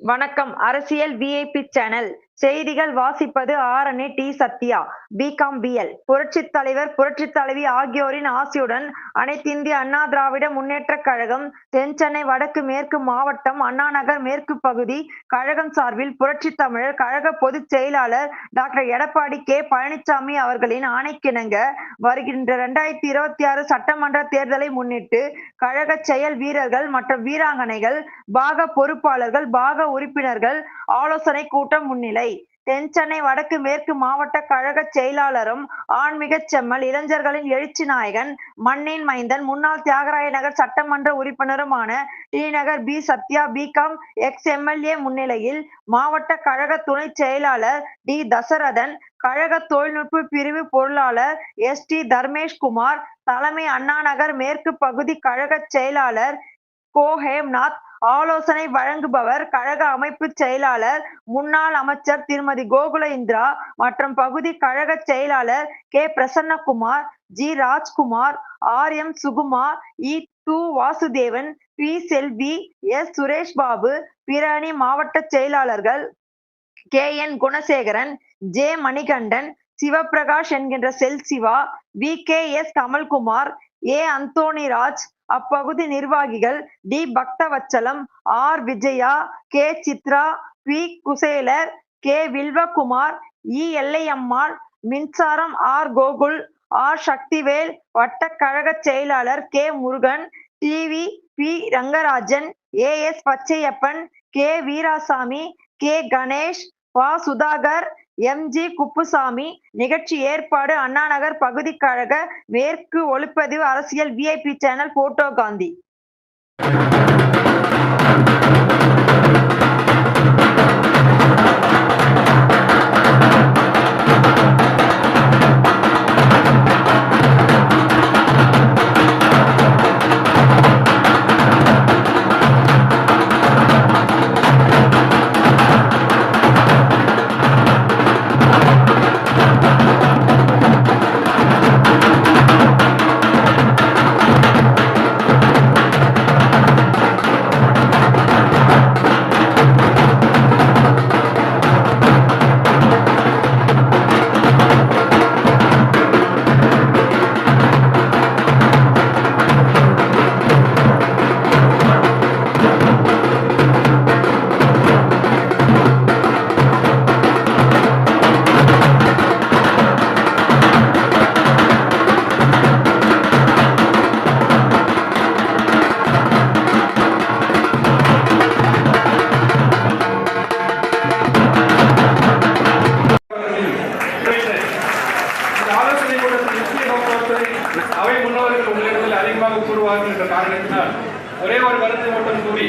வணக்கம். அரசியல் VIP channel செய்திகள் வாசிப்பது Arani T. Sathya BCom BL புரட்சித் தலைவர் புரட்சி தலைவி ஆகியோரின் ஆசியுடன் அனைத்திந்திய அண்ணா திராவிட முன்னேற்ற கழகம் தென்சென்னை வடக்கு மேற்கு மாவட்டம் அண்ணா நகர் மேற்கு பகுதி கழகம் சார்பில் புரட்சி தமிழர் கழக பொதுச் செயலாளர் டாக்டர் எடப்பாடி கே. பழனிசாமி அவர்களின் ஆணைக்கிணங்க வருகின்ற இரண்டாயிரத்தி இருபத்தி ஆறு சட்டமன்ற தேர்தலை முன்னிட்டு கழக செயல் வீரர்கள் மற்றும் வீராங்கனைகள் பாக பொறுப்பாளர்கள் பாக உறுப்பினர்கள் ஆலோசனை கூட்டம் முன்னிலை. தென் சென்னை வடக்கு மேற்கு மாவட்ட கழக செயலாளரும் ஆன்மீக செம்மல் இளைஞர்களின் எழுச்சி நாயகன் மண்ணின் மைந்தன் முன்னாள் தியாகராய நகர் சட்டமன்ற உறுப்பினருமான T Nagar P Sathya BCom ex MLA முன்னிலையில் மாவட்ட கழக துணை செயலாளர் டி தசரதன் கழக தொழில்நுட்ப பிரிவு பொருளாளர் எஸ் டி தர்மேஷ்குமார் தலைமை அண்ணா நகர் மேற்கு பகுதி கழக செயலாளர் கோஹேம்நாத் ஆலோசனை வழங்குபவர் கழக அமைப்பு செயலாளர் முன்னாள் அமைச்சர் திருமதி கோகுல இந்திரா மற்றும் பகுதி கழக செயலாளர் K. Prasannakumar G. Rajkumar R. M. Sukumar E. To. Vasudevan P. Selvi S. Suresh Babu பிற மாவட்ட செயலாளர்கள் K. N. Gunasekaran J. Manikandan Sivaprakash என்கின்ற cell Siva V. K. S. Kamalkumar A. Anthonyraj அப்பகுதி நிர்வாகிகள் T. Bakthavachalam R. Vijaya K. Chitra P. Kuselar K. Vilvakumar E. Ellaiyammal மின்சாரம் R. Gokul R. Sakthivel வட்டக்கழக செயலாளர் K. Murugan TV P. Rangarajan A. S. Pachaiyappan K. Veerasamy K. Ganesh வா Sudhakar M. G. Kuppusamy நிகழ்ச்சி ஏற்பாடு அண்ணாநகர் பகுதி கழக மேற்கு ஒளிப்பதிவு அரசியல் விஐபி சேனல் போட்டோ காந்தி. உங்களிடத்தில் கூறுவார்கள் என்ற காரணத்தினால் ஒரே ஒரு கருத்தை மட்டும் கூறி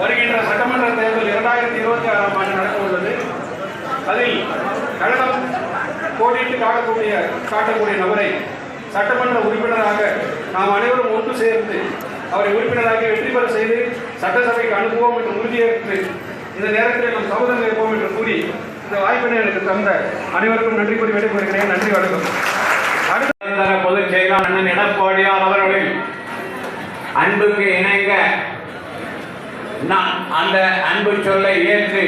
வருகின்ற சட்டமன்ற தேர்தல் இரண்டாயிரத்தி இருபத்தி ஆறாம் ஆண்டு நடக்க உள்ளது. அதில் கழகம் போட்டியிட்டு காட்டக்கூடிய காட்டக்கூடிய நபரை சட்டமன்ற உறுப்பினராக நாம் அனைவரும் ஒன்று சேர்ந்து அவரை உறுப்பினராக வெற்றி பெற செய்து சட்டசபைக்கு அனுப்புவோம் என்று உறுதியேற்று இந்த நேரத்தில் நம் சமூகம் இருப்போம் என்று கூறி இந்த வாய்ப்பினை எனக்கு தந்த அனைவருக்கும் நன்றி கூறி விடைபெறுகிறேன். நன்றி வணக்கம். அடுத்த பொதுச் செயலாளர் எடப்பாடியார் அவர்களின் அன்புக்கு இணங்க. நான் அந்த அன்பு சொல்லை ஏற்று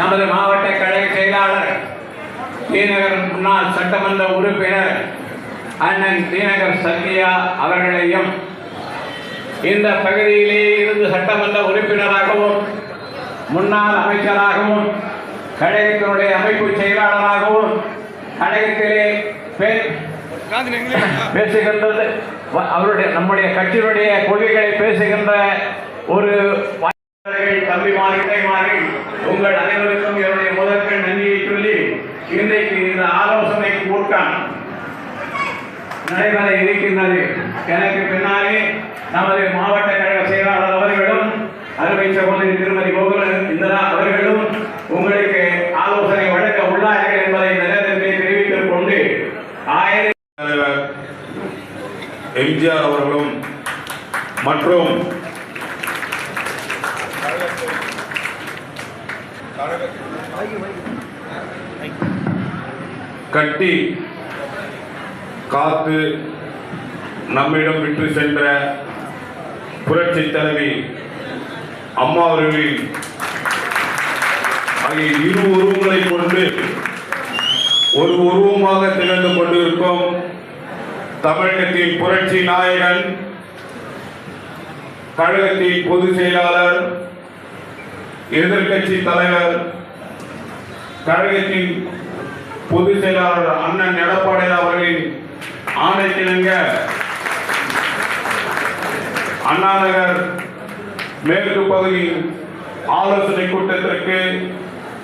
நமது மாவட்ட கழக செயலாளர் தீநகர் முன்னாள் சட்டமன்ற உறுப்பினர் அண்ணன் தீநகர் சத்யா அவர்களையும் இந்த பகுதியிலே இருந்து சட்டமன்ற உறுப்பினராகவும் முன்னாள் அமைச்சராகவும் கழகத்தினுடைய அமைப்பு செயலாளராகவும் கழகத்திலே பேசுகின்றது. அவருடைய நம்முடைய கட்சியினுடைய கொள்கைகளை பேசுகின்ற ஒரு வாய்ப்பாளர்கள், தம்பிமார் இடைமார்கள் உங்கள் அனைவருக்கும் என்னுடைய முதற்கண் நன்றியை சொல்லி இன்றைக்கு இந்த ஆலோசனை கூட்டம் நடைபெற இருக்கின்றது. எனக்கு பின்னாலே நமது மாவட்ட கழக செயலாளர் அவர்களும் அருமை சகோதரி திருமதி கோகுலன் இந்திரா அவர்களும் உங்களை ஆலோசனை வழங்க உள்ளார்கள் என்பதை இந்த நேரத்தில் தெரிவித்துக் கொண்டு ஆயிரம் தலைவர் எம்ஜிஆர் அவர்களும் மற்றும் கட்டி காத்து நம்மிடம் விட்டு சென்ற புரட்சி தலைவி அம்மா அவர்களின் ஆகிய இரு உருவங்களை கொண்டு ஒரு உருவமாக திகழ்ந்து கொண்டிருக்கும் தமிழகத்தின் புரட்சி நாயகன் கழகத்தின் பொதுச் செயலாளர் எதிர்க்கட்சி தலைவர் கழகத்தின் பொதுச் செயலாளர் அண்ணன் எடப்பாடி அவர்களின் ஆணைக்கிணங்க அண்ணாநகர் மேற்கு பகுதியில் ஆலோசனை கூட்டத்திற்கு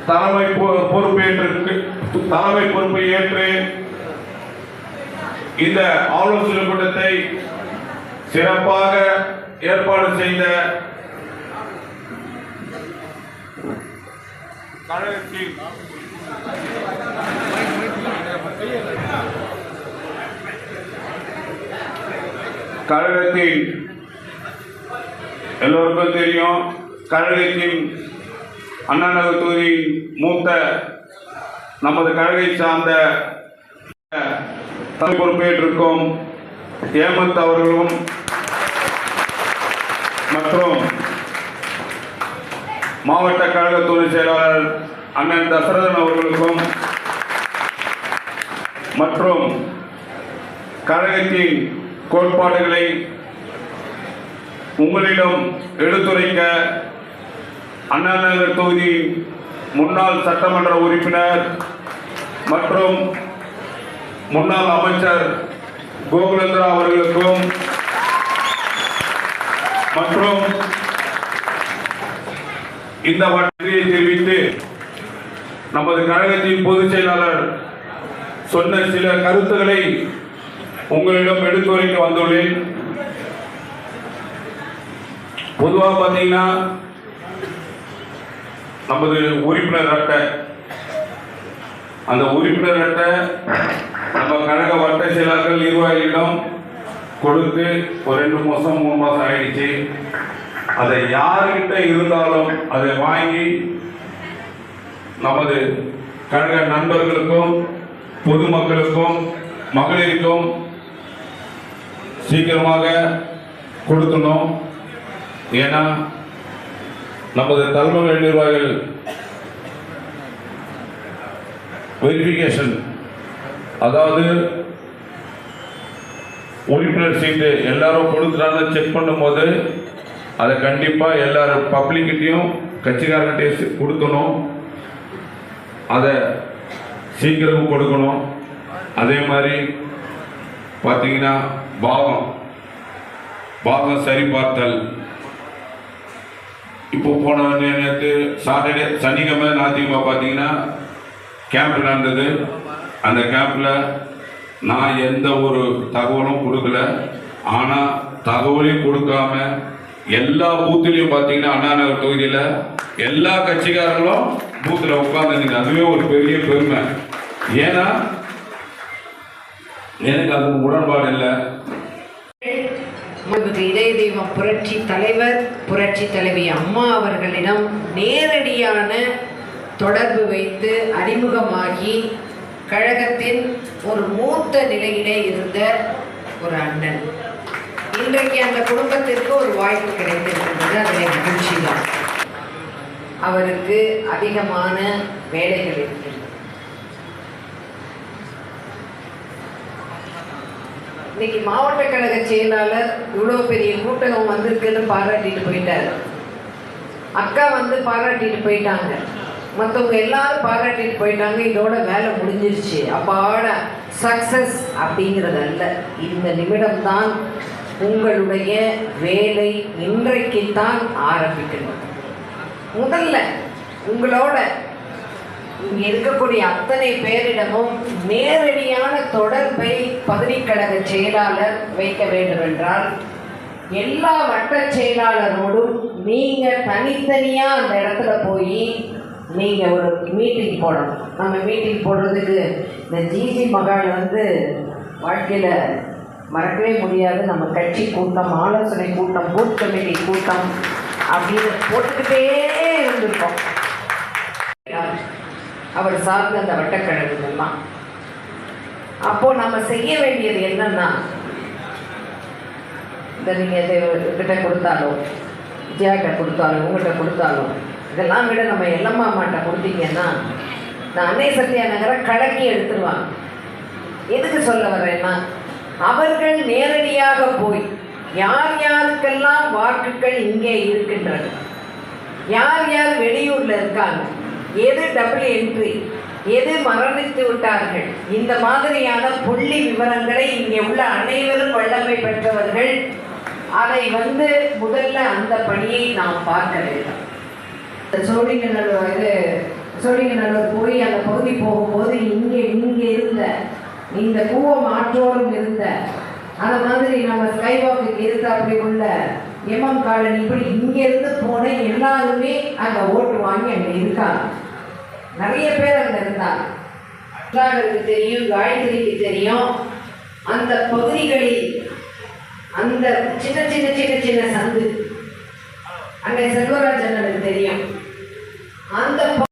தலைமை பொ- பொறுப்பேற்று தலைமை பொறுப்பை ஏற்று இந்த ஆலோசனை கூட்டத்தை சிறப்பாக ஏற்பாடு செய்த கழகத்தின் கழகத்தின் எல்லோருக்கும் தெரியும் கழகத்தின் அண்ணா நகர் தொகுதியின் மூத்த நமது கழகை சார்ந்த தலைமை பொறுப்பேற்றிருக்கும் ஏமந்த் அவர்களும் மற்றும் மாவட்ட கழக துணை செயலாளர் அண்ணன் தசரதன் அவர்களுக்கும் மற்றும் கழகத்தின் கோட்பாடுகளை உங்களிடம் எடுத்துரைக்க அண்ணா நகர் தொகுதி முன்னாள் சட்டமன்ற உறுப்பினர் மற்றும் முன்னாள் அமைச்சர் கோகுலேந்திரா அவர்களுக்கும் மற்றும் இந்த வட்டியை தெரிவித்து நமது கழகத்தின் பொதுச் செயலாளர் சொன்ன சில கருத்துக்களை உங்களிடம் எடுத்துரைக்க வந்துள்ளேன். பொதுவாக பார்த்தீங்கன்னா நமது உறுப்பினர் அட்டை அந்த உறுப்பினர் அட்டை நம்ம கழக வட்ட செயலாளர்கள் நிர்வாகிகளிடம் கொடுத்து ஒரு ரெண்டு மாதம் மூணு மாதம் ஆயிடுச்சு. அதை யார்கிட்ட இருந்தாலும் அதை வாங்கி நமது கழக நண்பர்களுக்கும் பொதுமக்களுக்கும் மகளிருக்கும் சீக்கிரமாக கொடுக்கணும் ஏன்னா நமது தலைமை நிர்வாகிகள் வெரிஃபிகேஷன் அதாவது உறுப்பினர் சீட்டு எல்லாரும் கொடுக்குறாங்கன்னு செக் பண்ணும்போது அதை கண்டிப்பாக எல்லாரும் பப்ளிக்கிட்டையும் கட்சிக்காரர்கிட்டையும் கொடுக்கணும். அதை சீக்கிரம் கொடுக்கணும். அதே மாதிரி பார்த்தீங்கன்னா பாவம். பாவம் சரிபார்த்தல். இப்போ போன நேற்று சாட்டர்டே சனிக்கிழமை ஞாயிற்றுக்கிழமை பார்த்தீங்கன்னா கேம்ப் நடந்தது அந்த கேம்பில் நான் எந்த ஒரு தகவலும் கொடுக்கல. ஆனால் தகவலையும் கொடுக்காம எல்லா பூத்துலையும் பார்த்தீங்கன்னா அண்ணா நகர் தொகுதியில் எல்லா கட்சிக்காரங்களும் பூத்தில் உட்காந்துருந்தீங்க அதுவே ஒரு பெரிய பெருமை. ஏன்னா எனக்கு அதுக்கு உடன்பாடு இல்லை. இதய தெய்வம் புரட்சி தலைவர் புரட்சி தலைவி அம்மா அவர்களிடம் நேரடியான தொடர்பு வைத்து அறிமுகமாகி கழகத்தின் ஒரு மூத்த நிலையிலே இருந்த ஒரு அண்ணன். இன்றைக்கு அந்த குடும்பத்திற்கு ஒரு வாய்ப்பு கிடைத்திருக்கின்றது. அதில் மகிழ்ச்சி தான் அவருக்கு அதிகமான வேலைகள் இருக்கின்றன இன்னைக்கு மாவட்ட கழக செயலாளர் இவ்வளோ பெரிய கூட்டகம் வந்திருக்குன்னு பாராட்டிட்டு போயிட்டாரு. அக்கா வந்து பாராட்டிட்டு போயிட்டாங்க. மற்றவங்க எல்லாரும் பாராட்டிட்டு போயிட்டாங்க இதோட வேலை முடிஞ்சிருச்சு. அப்பாட சக்சஸ் அப்படிங்கிறது அல்ல. இந்த நிமிடம்தான் உங்களுடைய வேலை இன்றைக்குத்தான் ஆரம்பிக்கணும். முதல்ல உங்களோட இங்கே இருக்கக்கூடிய அத்தனை பேரிடமும் நேரடியான தொடர்பை பகுதிக்கழக செயலாளர் வைக்க வேண்டும் என்றால் எல்லா வட்ட செயலாளரோடும் நீங்கள் தனித்தனியாக அந்த இடத்துல போய் நீங்கள் ஒரு மீட்டிங் போடணும். நம்ம மீட்டிங் போடுறதுக்கு இந்த ஜிஜி மகால் வந்து வாழ்க்கையில் மறக்கவே முடியாது. நம்ம கட்சி கூட்டம் ஆலோசனை கூட்டம் பூத் கமிட்டி கூட்டம் அப்படின்னு போட்டுக்கிட்டே இருந்திருக்கோம். அவர் சார்ந்த அந்த வட்டக்கழகங்கள்லாம் அப்போ நம்ம செய்ய வேண்டியது என்னன்னா இந்த நீங்கள் இதை கிட்ட கொடுத்தாலும் விஜயாட்ட கொடுத்தாலும் உங்கள்கிட்ட கொடுத்தாலும் இதெல்லாம் விட நம்ம எல்லம்மா மாட்டை கொடுத்தீங்கன்னா நான் அன்னை சத்யா நகரை கலக்கி எடுத்துருவாங்க. எதுக்கு சொல்ல வர்றேன்னா அவர்கள் நேரடியாக போய் யார் யாருக்கெல்லாம் வாக்குகள் இங்கே இருக்கின்றது யார் யார் வெளியூரில் இருக்காங்க எது டபுள் என்ட்ரி எது மரணித்து விட்டார்கள் இந்த மாதிரியான புள்ளி விவரங்களை இங்கே உள்ள அனைவரும் வல்லமை பெற்றவர்கள் அதை வந்து முதல்ல அந்த பணியை நாம் பார்க்க வேண்டும். சோழிங்கநல்லூர் இது சோழிங்கநல்லூர் போய் அந்த பகுதி போகும்போது இங்கே இங்கே இருந்த இந்த கூவம் ஆற்றோடும் இருந்த அந்த மாதிரி நம்ம ஸ்கைவாக்கு இருக்க அப்படி உள்ள எம்எம் காலனி இப்படி இங்கேருந்து போன எல்லாருமே அங்கே ஓட்டு வாங்கி அங்கே இருக்காங்க. நிறைய பேர் அங்கே இருந்தாங்க. சுதாகருக்கு தெரியும் காயத்ரிக்கு தெரியும். அந்த பகுதிகளில் அந்த சின்ன சின்ன சின்ன சின்ன சந்து அங்கே செல்வராஜ் அண்ணனுக்கு అంత